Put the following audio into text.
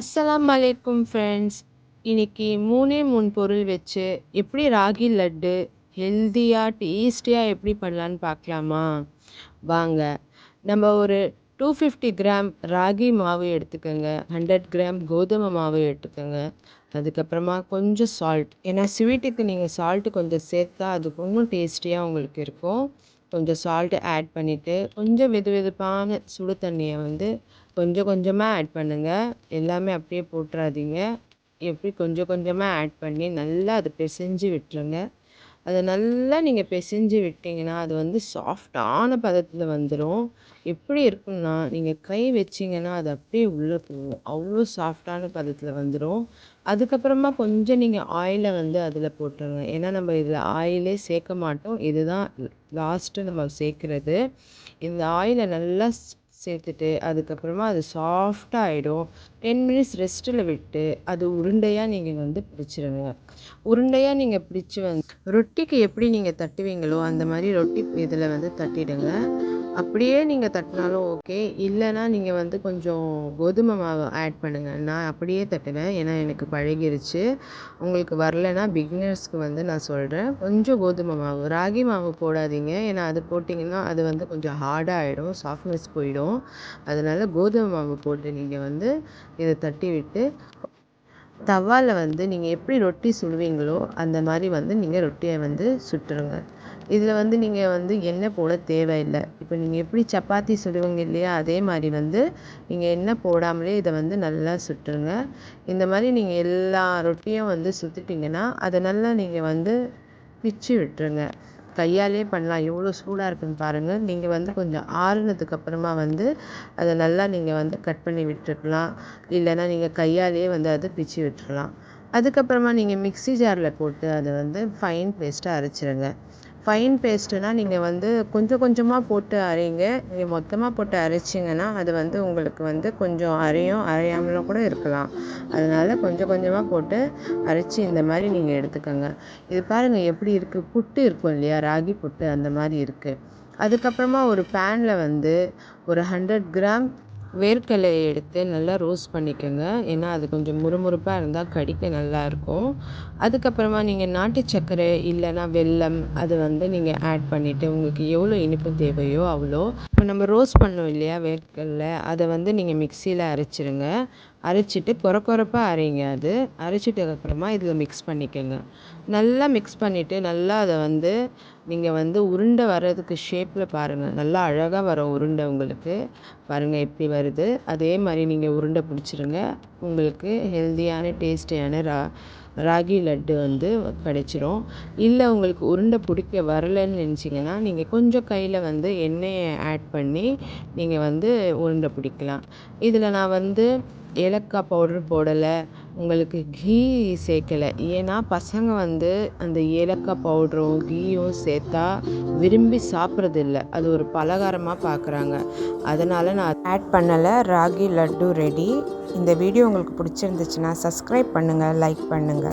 அஸ்ஸலாமு வலைக்கும் ஃப்ரெண்ட்ஸ் இன்னைக்கு மூணே மூணு பொருள் வச்சு எப்படி ராகி லட்டு ஹெல்த்தியாக டேஸ்டியாக எப்படி பண்ணலான்னு பார்க்கலாமா? வாங்க. நம்ம ஒரு டூ ஃபிஃப்டி கிராம் ராகி மாவு எடுத்துக்கோங்க. ஹண்ட்ரட் கிராம் கோதுமை மாவு எடுத்துக்கோங்க. அதுக்கப்புறமா கொஞ்சம் சால்ட் ஏன்னா ஸ்வீட்டுக்கு நீங்கள் சால்ட்டு கொஞ்சம் சேர்த்தா அது இன்னும் டேஸ்டியாக உங்களுக்கு இருக்கும். கொஞ்சம் சால்ட்டு ஆட் பண்ணிவிட்டு கொஞ்சம் வெது வெதுப்பான சுடு தண்ணியை வந்து கொஞ்சம் கொஞ்சமாக ஆட் பண்ணுங்கள் எல்லாமே அப்படியே போட்டுறாதீங்க. எப்படி கொஞ்சம் கொஞ்சமாக ஆட் பண்ணி நல்லா அதை பிசைஞ்சு விட்டுருங்க. அதை நல்லா நீங்கள் பிசைஞ்சு விட்டிங்கன்னா அது வந்து சாஃப்டான பதத்தில் வந்துடும் எப்படி இருக்குன்னா நீங்கள் கை வச்சிங்கன்னா அது அப்படியே உள்ளே போகும். அவ்வளோ சாஃப்டான பதத்தில் வந்துடும் அதுக்கப்புறமா கொஞ்சம் நீங்கள் ஆயிலை வந்து அதில் போட்டுருங்க. ஏன்னா நம்ம இதில் ஆயிலே சேர்க்க மாட்டோம். இதுதான் லாஸ்ட்டு நம்ம சேர்க்குறது. இந்த ஆயிலை நல்லா சேர்த்துட்டு அதுக்கப்புறமா அது சாஃப்டாக ஆகிடும் டென் மினிட்ஸ் ரெஸ்ட்டில் விட்டு அது உருண்டையாக நீங்கள் வந்து பிடிச்சிருங்க. உருண்டையாக நீங்கள் பிடிச்சி வந்து ரொட்டிக்கு எப்படி நீங்கள் தட்டுவீங்களோ அந்த மாதிரி ரொட்டி இதில் வந்து தட்டிடுங்க. அப்படியே நீங்கள் தட்டினாலும் ஓகே. இல்லைன்னா நீங்கள் வந்து கொஞ்சம் கோதுமை மாவு ஆட் பண்ணுங்கள் நான் அப்படியே தட்டுவேன். ஏன்னா எனக்கு பழகிருச்சு. உங்களுக்கு வரலைன்னா பிகினர்ஸ்க்கு வந்து நான் சொல்கிறேன் கொஞ்சம் கோதுமை மாவு ராகி மாவு போடாதீங்க. ஏன்னா அது போட்டிங்கன்னா அது வந்து கொஞ்சம் ஹார்டாக ஆகிடும் சாஃப்ட்னஸ் போயிடும். அதனால் கோதுமை மாவு போட்டு நீங்கள் வந்து இதை தட்டி விட்டு தவாவில் வந்து நீங்கள் எப்படி ரொட்டி சுடுவீங்களோ அந்த மாதிரி வந்து நீங்கள் ரொட்டியை வந்து சுட்டுருங்க. இதில் வந்து நீங்கள் வந்து எண்ணெய் போட தேவையில்லை. இப்போ நீங்கள் எப்படி சப்பாத்தி சுடுவீங்க இல்லையா அதே மாதிரி வந்து நீங்கள் எண்ணெய் போடாமலே இதை வந்து நல்லா சுட்டுருங்க. இந்த மாதிரி நீங்கள் எல்லா ரொட்டியும் வந்து சுட்டுட்டிங்கன்னா அதை நல்லா நீங்கள் வந்து பிச்சு விட்டுருங்க. கையாலே பண்ணலாம். எவ்வளோ சூடாக இருக்குன்னு பாருங்கள் நீங்கள் வந்து கொஞ்சம் ஆறுனதுக்கு அப்புறமா வந்து அதை நல்லா நீங்கள் வந்து கட் பண்ணி விட்டுருக்கலாம் இல்லைன்னா நீங்கள் கையாலே வந்து அதை பிச்சு விட்டுறலாம் அதுக்கப்புறமா நீங்கள் மிக்ஸி ஜாரில் போட்டு அதை வந்து ஃபைன் பேஸ்ட்டாக அரைச்சிருங்க. ஃபைன் பேஸ்ட்டுனால் நீங்கள் வந்து கொஞ்சம் கொஞ்சமாக போட்டு அரைங்க. நீங்கள் மொத்தமாக போட்டு அரைச்சிங்கன்னா அது வந்து உங்களுக்கு வந்து கொஞ்சம் அரையும் அரையாமலும் கூட இருக்கலாம். அதனால் கொஞ்சம் கொஞ்சமாக போட்டு அரைச்சி இந்த மாதிரி நீங்கள் எடுத்துக்கோங்க. இது பாருங்கள் எப்படி இருக்குது புட்டு இருக்கும் இல்லையா? ராகி புட்டு அந்த மாதிரி இருக்குது அதுக்கப்புறமா ஒரு பேனில் வந்து ஒரு ஹண்ட்ரட் கிராம் வேர்க்கடலையை எடுத்து நல்லா ரோஸ்ட் பண்ணிக்கோங்க. ஏன்னா அது கொஞ்சம் முறுமுறுப்பாக இருந்தால் கடிக்க நல்லாயிருக்கும். அதுக்கப்புறமா நீங்கள் நாட்டு சர்க்கரை இல்லைன்னா வெல்லம் அது வந்து நீங்கள் ஆட் பண்ணிவிட்டு உங்களுக்கு எவ்வளோ இனிப்பு தேவையோ அவ்வளோ. இப்போ நம்ம ரோஸ்ட் பண்ணோம் இல்லையா வேர்க்கடலை அதை வந்து நீங்கள் மிக்சியில் அரைச்சிருங்க. அரைச்சிட்டு கொர கொரப்பாக அரைங்க அது. அரைச்சிட்டதுக்கப்புறமா இதில் மிக்ஸ் பண்ணிக்கோங்க. நல்லா மிக்ஸ் பண்ணிவிட்டு நல்லா அதை வந்து நீங்கள் வந்து உருண்டை வர்றதுக்கு ஷேப்பில் பாருங்கள் நல்லா அழகாக வரும் உருண்டை உங்களுக்கு. பாருங்கள் எப்படி வருது. அதே மாதிரி நீங்கள் உருண்டை பிடிச்சிருங்க. உங்களுக்கு ஹெல்த்தியான டேஸ்டியான ரா ராகி லட்டு வந்து கிடச்சிரும். இல்லை உங்களுக்கு உருண்டை பிடிக்க வரலைன்னு நினச்சிங்கன்னா நீங்கள் கொஞ்சம் கையில் வந்து எண்ணெயை ஆட் பண்ணி நீங்கள் வந்து உருண்டை பிடிக்கலாம். இதில் நான் வந்து ஏலக்காய் பவுட்ரு போடலை உங்களுக்கு கீ சேர்க்கலை. ஏன்னா பசங்க வந்து அந்த ஏலக்காய் பவுட்ரும் கீயும் சேர்த்தா விரும்பி சாப்பிட்றதில்ல. அது ஒரு பலகாரமாக பார்க்குறாங்க அதனால் நான் ஆட் பண்ணலை. ராகி லட்டு ரெடி இந்த வீடியோ உங்களுக்கு பிடிச்சிருந்துச்சுன்னா சப்ஸ்கிரைப் பண்ணுங்கள் லைக் பண்ணுங்கள்